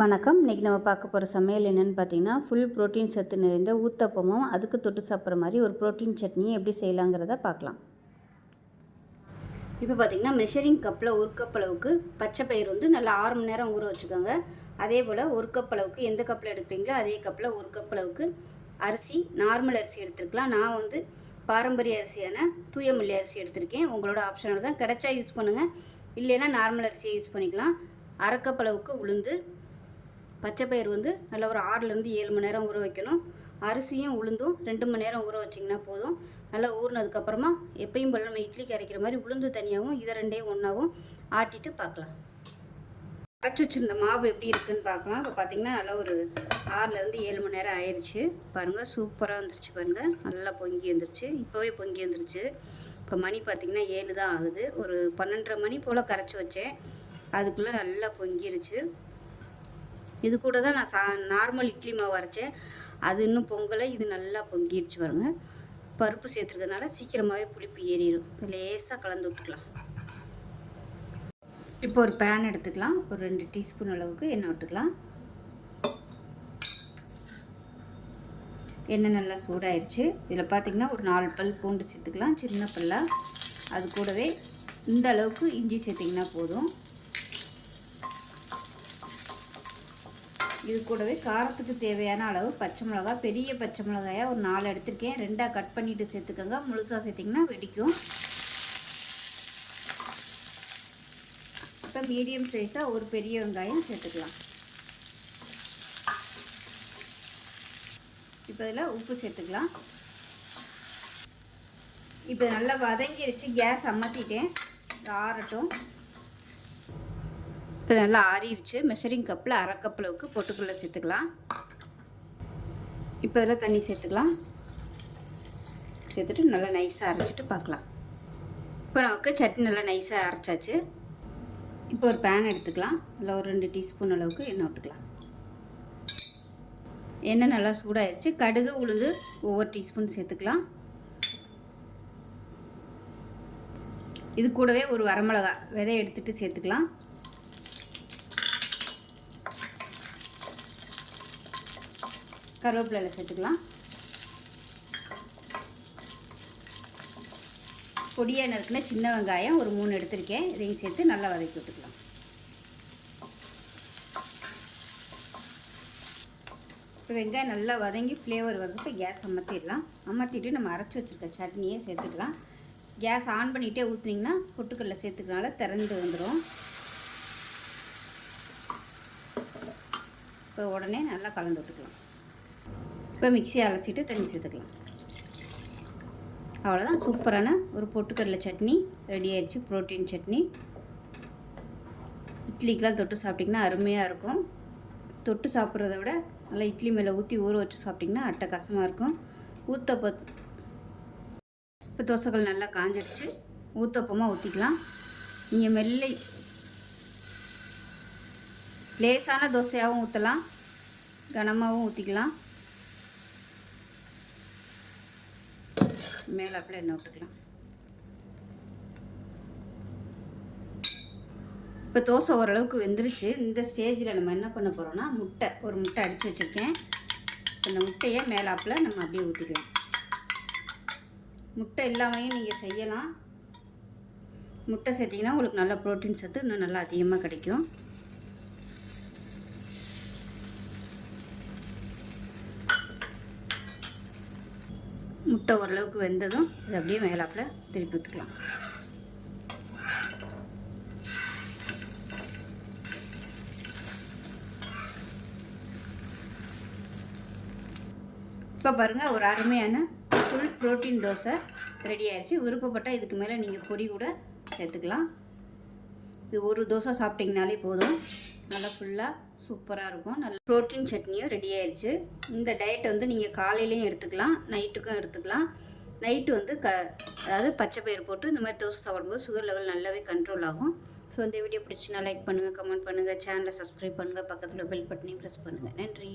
வணக்கம். இன்றைக்கி நம்ம பார்க்க போகிற சமையல் என்னென்னு பார்த்தீங்கன்னா ஃபுல் புரோட்டீன் சத்து நிறைந்த ஊத்தப்பமும் அதுக்கு தொட்டு சாப்பிட்ற மாதிரி ஒரு புரோட்டீன் சட்னியை எப்படி செய்யலாங்கிறத பார்க்கலாம். இப்போ பார்த்திங்கன்னா மெஷரிங் கப்பில் ஒரு கப் அளவுக்கு பச்சை பயிர் வந்து நல்லா ஆறு மணி நேரம் ஊற வச்சுக்கோங்க. அதே போல் ஒரு கப் அளவுக்கு எந்த கப்பில் எடுக்கிறீங்களோ அதே கப்பில் ஒரு கப் அளவுக்கு அரிசி நார்மல் அரிசி எடுத்துருக்கலாம். நான் வந்து பாரம்பரிய அரிசியான தூயமல்லி அரிசி எடுத்திருக்கேன். உங்களோட ஆப்ஷனோட தான் கிடைச்சா யூஸ் பண்ணுங்கள் இல்லைன்னா நார்மல் அரிசியை யூஸ் பண்ணிக்கலாம். அரைக்கப் அளவுக்கு உளுந்து பச்சை பயிர் வந்து நல்லா ஒரு ஆறுலேருந்து ஏழு மணி நேரம் ஊற வைக்கணும். அரிசியும் உளுந்தும் ரெண்டு மணி நேரம் ஊற வச்சிங்கன்னா போதும். நல்லா ஊறினதுக்கப்புறமா எப்பயும் போல் நம்ம இட்லிக்கு அரைக்கிற மாதிரி உளுந்து தனியாகவும் இதை ரெண்டையும் ஒன்றாவும் ஆட்டிட்டு பார்க்கலாம். அரைச்சி வச்சுருந்த மாவு எப்படி இருக்குன்னு பார்க்கலாம். இப்போ பார்த்தீங்கன்னா நல்லா ஒரு ஆறுலேருந்து ஏழு மணி நேரம் ஆயிடுச்சு பாருங்கள் சூப்பராக வந்துருச்சு பாருங்கள் நல்லா பொங்கி வந்துருச்சு. இப்போவே பொங்கி வந்துருச்சு. இப்போ மணி பார்த்திங்கன்னா ஏழு தான் ஆகுது. ஒரு பன்னெண்டரை மணி போல் கரைச்சி வச்சேன். அதுக்குள்ளே நல்லா பொங்கிருச்சு. இது கூட தான் நான் சா நார்மல் இட்லி மாவு அரைச்சேன். அது இன்னும் பொங்கலை இது நல்லா பொங்கிடுச்சு பாருங்க. பருப்பு சேர்த்துருக்கனால சீக்கிரமாகவே புளிப்பு ஏறிடும் இப்போ லேசாக கலந்து விட்டுக்கலாம். இப்போ ஒரு பேன் எடுத்துக்கலாம். ஒரு ரெண்டு டீஸ்பூன் அளவுக்கு எண்ணெய் விட்டுக்கலாம். எண்ணெய் நல்லா சூடாயிருச்சு. இதில் பார்த்திங்கன்னா ஒரு நாலு பல் பூண்டு சேர்த்துக்கலாம். சின்ன பல்லாக அது கூடவே இந்த அளவுக்கு இஞ்சி சேர்த்திங்கன்னா போதும். இது கூடவே காரத்துக்கு தேவையான அளவு பச்சை மிளகா பெரிய பச்சை மிளகாயாக ஒரு நாலு எடுத்துருக்கேன். ரெண்டாக கட் பண்ணிவிட்டு சேர்த்துக்கோங்க. முழுசாக சேர்த்திங்கன்னா வெடிக்கும். இப்போ மீடியம் சைஸாக ஒரு பெரிய வெங்காயம் சேர்த்துக்கலாம். இப்போ இதில் உப்பு சேர்த்துக்கலாம். இப்போ நல்லா வதங்கிடுச்சு கேஸ் அமர்த்திட்டேன் ஆறட்டும். இப்போ நல்லா ஆறிடுச்சு. மெஷரிங் கப்பில் அரை கப் அளவுக்கு பொட்டுக்குள்ளே சேர்த்துக்கலாம். இப்போ இதில் தண்ணி சேர்த்துக்கலாம். சேர்த்துட்டு நல்லா நைஸாக அரைச்சிட்டு பார்க்கலாம். இப்போ நமக்கு சட்னி நல்லா நைஸாக அரைச்சாச்சு. இப்போ ஒரு பேன் எடுத்துக்கலாம். இல்லை ஒரு ரெண்டு டீஸ்பூன் அளவுக்கு எண்ணெய் விட்டுக்கலாம். எண்ணெய் நல்லா சூடாயிருச்சு. கடுகு உளுந்து ஒவ்வொரு டீஸ்பூன் சேர்த்துக்கலாம். இது கூடவே ஒரு வரமிளகா விதை எடுத்துகிட்டு சேர்த்துக்கலாம். கருவேப்பிலை சேர்த்துக்கலாம். பொடியாக நறுக்குன சின்ன வெங்காயம் ஒரு மூணு எடுத்திருக்கேன். இதையும் சேர்த்து நல்லா வதக்கி விட்டுக்கலாம். இப்போ வெங்காயம் நல்லா வதங்கி ஃப்ளேவர் வருது இப்போ கேஸ் அமர்த்திடலாம் அமர்த்திட்டு நம்ம அரைச்சி வச்சுருக்க சட்னியே சேர்த்துக்கலாம். கேஸ் ஆன் பண்ணிகிட்டே ஊற்றுனீங்கன்னா பொட்டுக்கடலை சேர்த்துக்கனால திறந்து வந்துடும் இப்போ உடனே நல்லா கலந்து விட்டுக்கலாம். இப்போ மிக்சியை அலசிட்டு தண்ணி சேர்த்துக்கலாம். அவ்வளோதான் சூப்பரான ஒரு பொட்டுக்கடலை சட்னி ரெடி ஆயிடுச்சு. ப்ரோட்டீன் சட்னி. இட்லிக்கெலாம் தொட்டு சாப்பிட்டிங்கன்னா அருமையாக இருக்கும். தொட்டு சாப்பிட்றத விட நல்லா இட்லி மேலே ஊற்றி ஊற வச்சு சாப்பிட்டிங்கன்னா அட்டை கசமாக இருக்கும். ஊத்தப்ப இப்போ தோசைகள் நல்லா காஞ்சிடுச்சு. ஊத்தப்பமாக ஊற்றிக்கலாம் நீங்கள் மெல்லை லேசான தோசையாகவும் ஊற்றலாம் கனமாகவும் ஊற்றிக்கலாம் மேலே அப்படியே எண்ணெய் விட்டுக்கலாம். இப்போ தோசை ஓரளவுக்கு வெந்துருச்சு. இந்த ஸ்டேஜில் நம்ம என்ன பண்ண போகிறோம்னா முட்டை ஒரு முட்டை அடித்து வச்சுருக்கேன். அந்த முட்டையை மேலாப்பில் நம்ம அப்படியே ஊற்றிக்கலாம் முட்டை இல்லாமையும் நீங்கள் செய்யலாம். முட்டை சேர்த்திங்கன்னா உங்களுக்கு நல்ல ப்ரோட்டீன் சத்து இன்னும் நல்லா அதிகமாக கிடைக்கும். முட்டை ஓரளவுக்கு வெந்ததும் இது அப்படியே மேலாப்பில் திருப்பி விட்டுக்கலாம். இப்போ பாருங்கள் ஒரு அருமையான ஃபுல் ப்ரோட்டீன் தோசை ரெடி ஆயிடுச்சு விருப்பப்பட்டால் இதுக்கு மேலே நீங்கள் பொடி கூட சேர்த்துக்கலாம். இது ஒரு தோசை சாப்பிட்டிங்கனாலே போதும். நல்லா ஃபுல்லாக சூப்பராக இருக்கும். நல்லா ப்ரோட்டீன் சட்னியும் ரெடி ஆயிடுச்சு இந்த டயட்டை வந்து நீங்கள் காலையிலையும் எடுத்துக்கலாம் நைட்டுக்கும் எடுத்துக்கலாம். நைட்டு வந்து க அதாவது பச்சை பயிர் போட்டு இந்த மாதிரி தோசை சாப்பிடும்போது சுகர் லெவல் நல்லாவே கண்ட்ரோல் ஆகும். ஸோ இந்த வீடியோ பிடிச்சினா லைக் பண்ணுங்கள் கமெண்ட் பண்ணுங்கள் சேனலை சப்ஸ்கிரைப் பண்ணுங்கள் பக்கத்தில் பெல் பட்டனையும் ப்ரெஸ் பண்ணுங்கள் நன்றி.